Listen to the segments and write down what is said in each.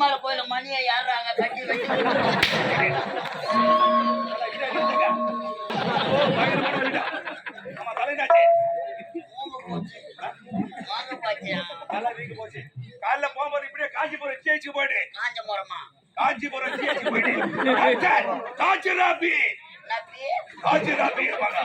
பெருமாள் கோயில மணியை ஏறாங்க கட்டி போச்சு. காலைல போகும்போது இப்படியே காஞ்சிபுரம் ஜிஹெச்சுக்கு போயிடு காஞ்சபுரமா? காஞ்சிபுரம் ஜிஹெச்சுக்கு போயிடு காஞ்சிராபி காஞ்சிராபி இருப்பாங்க.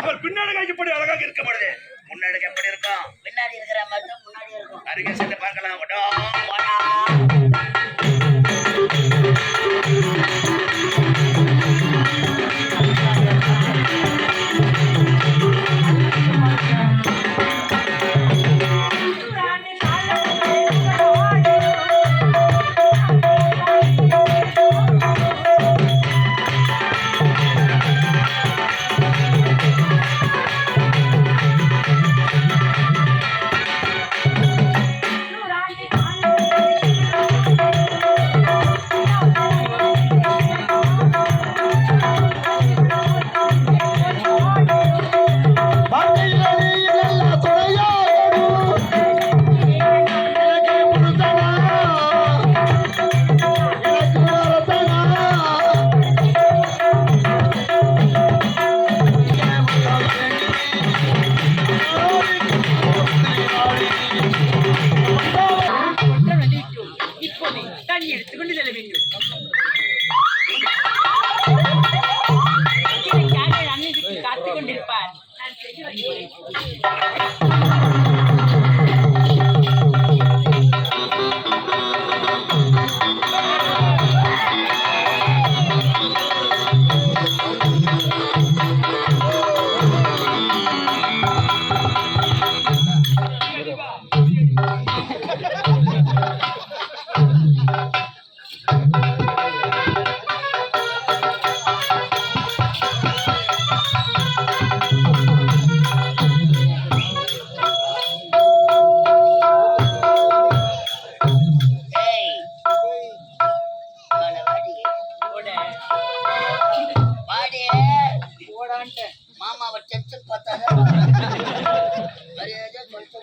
அவர் பின்னாடி இப்படி அழகாக இருக்க முடியுது முன்னாடி எப்படி இருக்கும் பின்னாடி இருக்கிற மட்டும் முன்னாடி இருக்கும் அருகே சென்று பார்க்கலாம். மட்டும்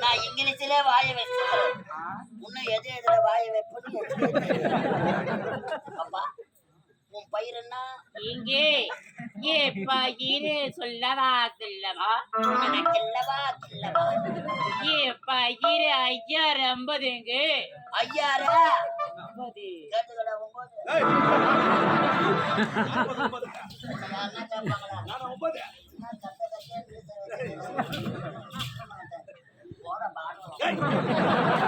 நான் இங்கிலீஷிலே வாய வச்சுக்கிறேன். இன்னும் எது எதுல வாய வைப்பது அப்பா உன் பயிர் என்ன? இங்கே ஏ பயிர் சொல்லவா கில்லவா கில்லவா கில்லவா ஏ பயிர் ஐயாயிரம் ஐம்பதுங்க ஐயாயிரம் ஐம்பது. போட பாடுவோம்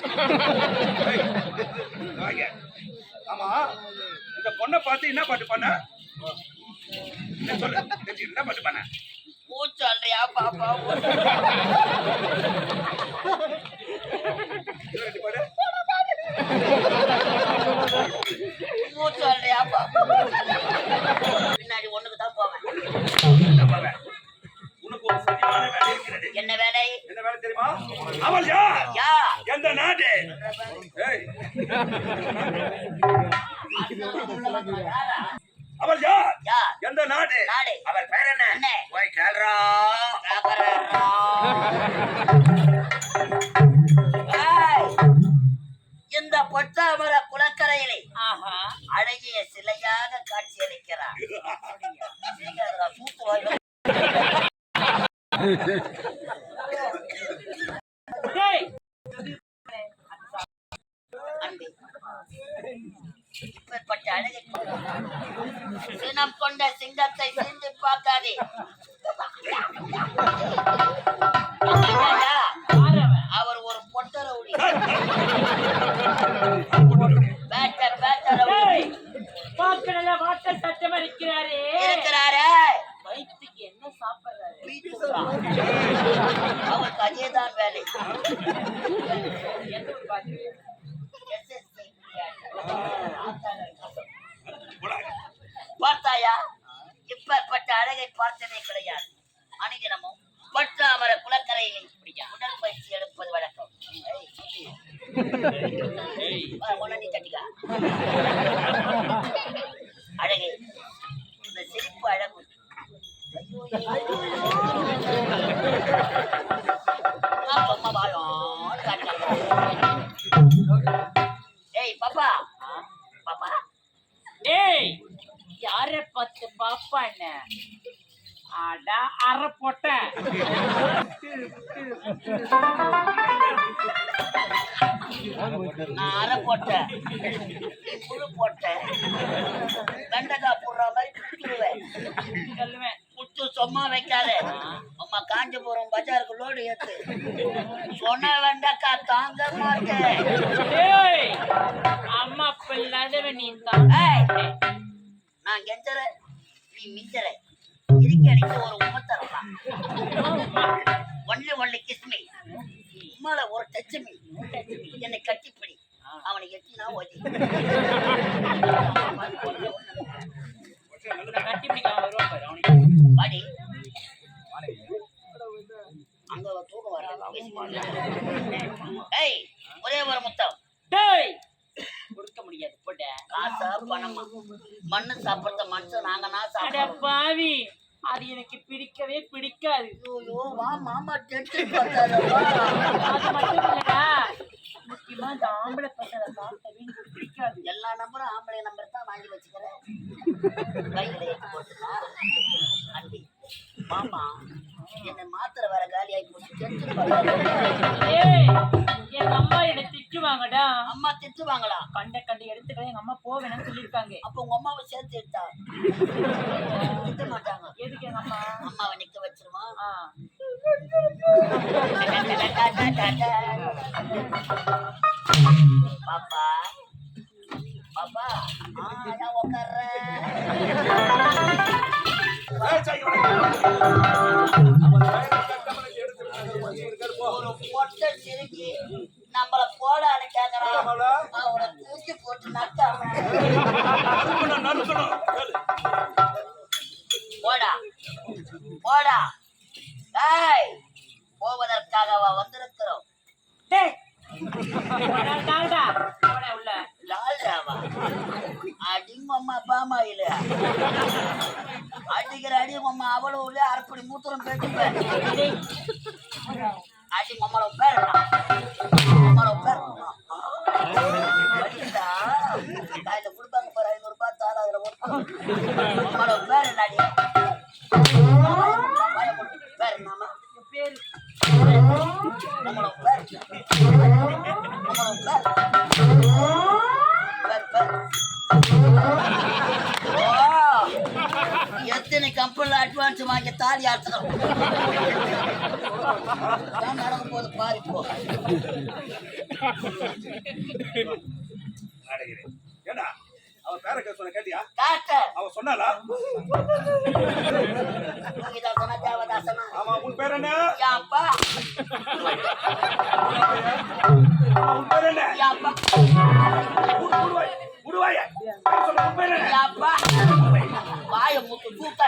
ஆமா இந்த பொண்ணை பார்த்து என்ன பாட்டு பண்ண என்ன சொல்லு என்ன பாட்டு பண்ண பூச்சாண்டையா பாப்பா அவள் யார்? எந்த நாடு? அவள் யார்? எந்த நாடு? அவர் பேர் என்ன? போய் கேள்றா இந்த பொற்றாமர குளக்கரையிலே அழகிய சாப்பிடுறாரு பீத்துறா. அவருக்கு வேலை பார்த்தாயா இப்பேற்பட்ட அழகை பார்த்ததே கிடையாது டேய் யார பத்து பாப்பான அடா அற போட்ட நான் அரை போட்டேன். நீ முழு போட்டேன். வெண்டைக்காய் போடுற மாதிரி சொல்லுவேன் புட்டு சும்மா வைக்காத. அம்மா காஞ்சிபுரம் பஜாருக்கு லோடு ஏத்து. சொன்ன வெண்டைக்காய் தாங்க அம்மா பிள்ளாதவன் நீ தான் நான் கெஞ்சற. நீ மிஞ்சற. இறுக்கி அடிக்க ஒரு உமை தரலாம் ஒன்லி ஒன்லி கிஸ்மி உம்மால ஒரு டச்சுமி என்னை கட்டிப்பிடி. அவனை எட்டினா ஓதி. கட்டி பிடிக்காம வருவான். பாரு அவனுக்கு பாடி ஏய் ஒரே ஒரு முத்தம். டேய்! கொடுக்க முடியாது போட்ட. காசா பணமா மண்ணு சாப்பிடுற மனுஷன் நாங்கனா அட சாப்பிடுறோம் பாவி! அது எனக்கு பிடிக்கவே பிடிக்காது. ஐயோ வா மாமா டென்ஷன் பார்த்தாரப்பா அது மட்டும் இல்லடா முக்கியமா இந்த ஆம்பளை பசங்களை பார்க்கவே எனக்கு பிடிக்காது எல்லா நம்பரும் ஆம்பளை நம்பர் தான் வாங்கி வச்சுக்கிறேன் கையில ஏற்றி போட்டுனா அண்டி மாமா என்னை மாத்திர வர காலி ஆகி போச்சு டென்ஷன் பார்த்தாரு ஏய் எங்க அம்மா என்ன திட்டுவாங்கடா. அம்மா திட்டுவாங்களா? கண்ட கண்ட இடத்துக்கு எங்க அம்மா போவேன்னு சொல்லியிருக்காங்க. அப்ப உங்க அம்மாவை சேர்த்து எடுத்தா? திட்ட மாட்டாங்க. எதுக்கு எங்க அம்மா? அம்மாவை நிக்க வச்சிருமா? பாப்பா. பாப்பா. ஆ, பொட்டை சிரிக்கி நம்மள போடான்னு கேக்குறான்? அவனை தூக்கி போட்டு. கேளு. போடா போடா ஏய் போவதற்காகவா வந்திருக்கிறோம் டேய் உள்ள லாலாவா பாமா இல்ல. அடிக்கிற அடிமம்மா அவ்வளவு இல்ல. அரைப்படி மூத்திரம் பேட்டுப்பேன் அடி மம்மள பேர் மம்மள பேர் அடிடா. கொடுப்பாங்க பாரு ஐநூறு ரூபாய் தாரா அதுல மம்மள பேர் என்னடி பேர் என்னம்மா உன் பேரு நம்மள பேர் நம்மள பேர் பேர் பேர் எத்தனை கம்பெனில அட்வான்ஸ் வாங்கி தாலி ஆத்துறோம் நடக்க போது பாரு அடங்கிறேன். ஏண்டா? அவன் பேர கேட்க சொன்ன கேட்டியா அவன் சொன்னாலா ஆமா உன் பேர் என்ன? ஆமா, உன் பேர் என்ன? உருவாய யாப்பா வாய முத்து தூத்தா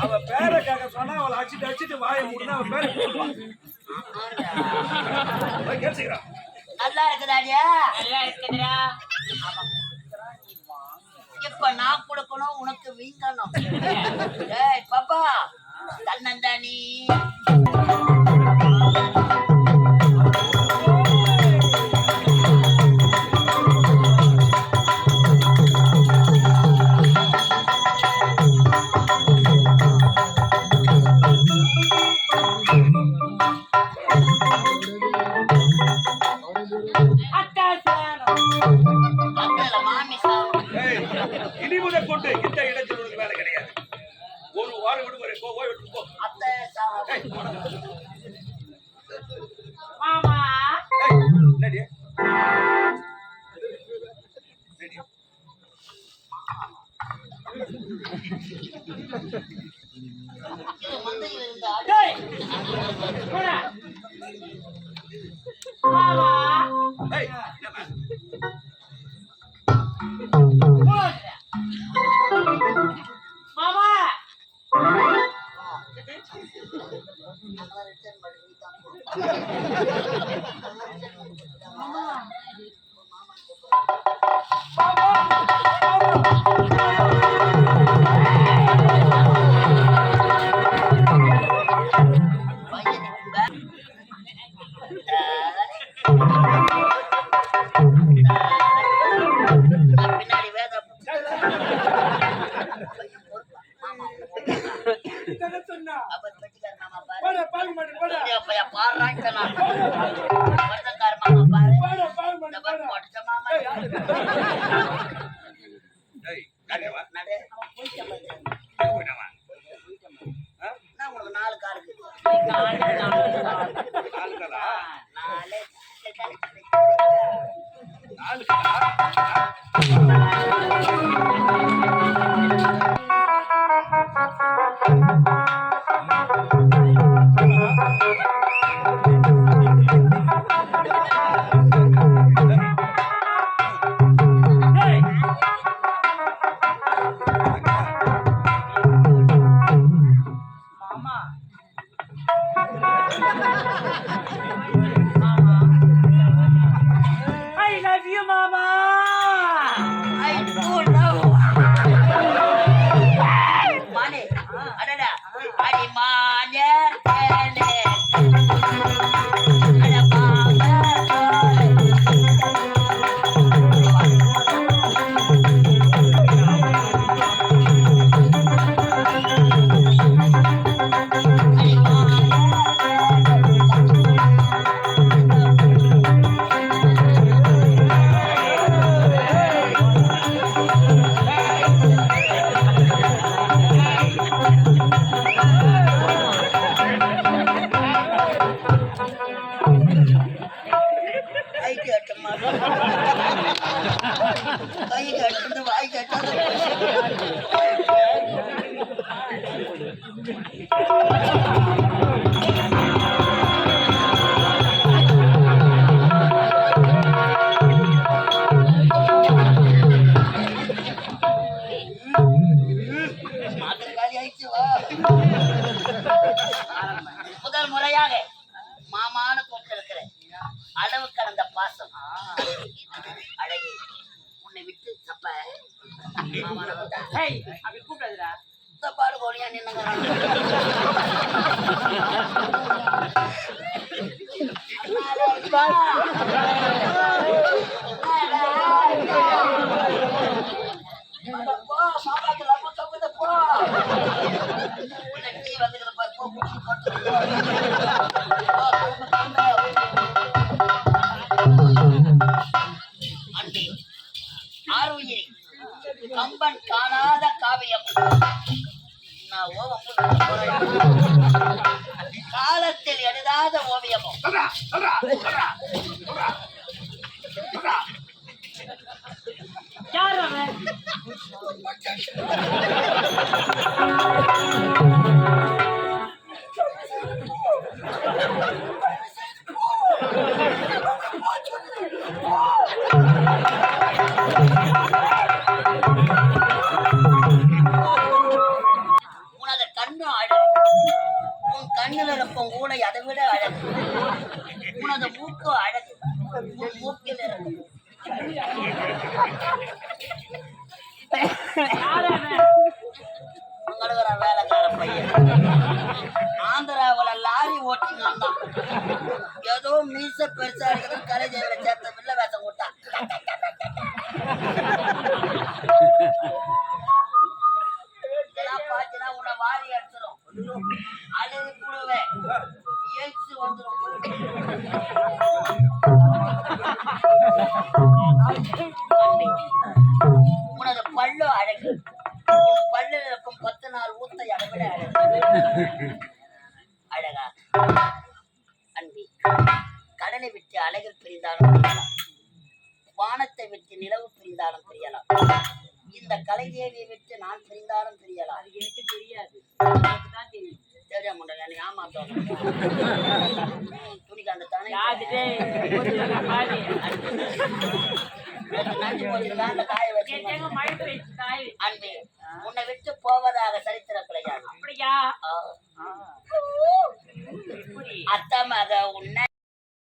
அவன் பேரை கேட்க சொன்னா அவளை அடிச்சுட்டு அடிச்சுட்டு வாயை மூடுனா அவன் பேரை கேட்டுக்கிறான் நல்லா இருக்குதாடியா நல்லா இருக்குதுடா. இப்ப நான் கொடுக்கணும் உனக்கு வீங்கணும். ஏய் பாப்பா. தன்னந்தானி. ஏய், Yeah.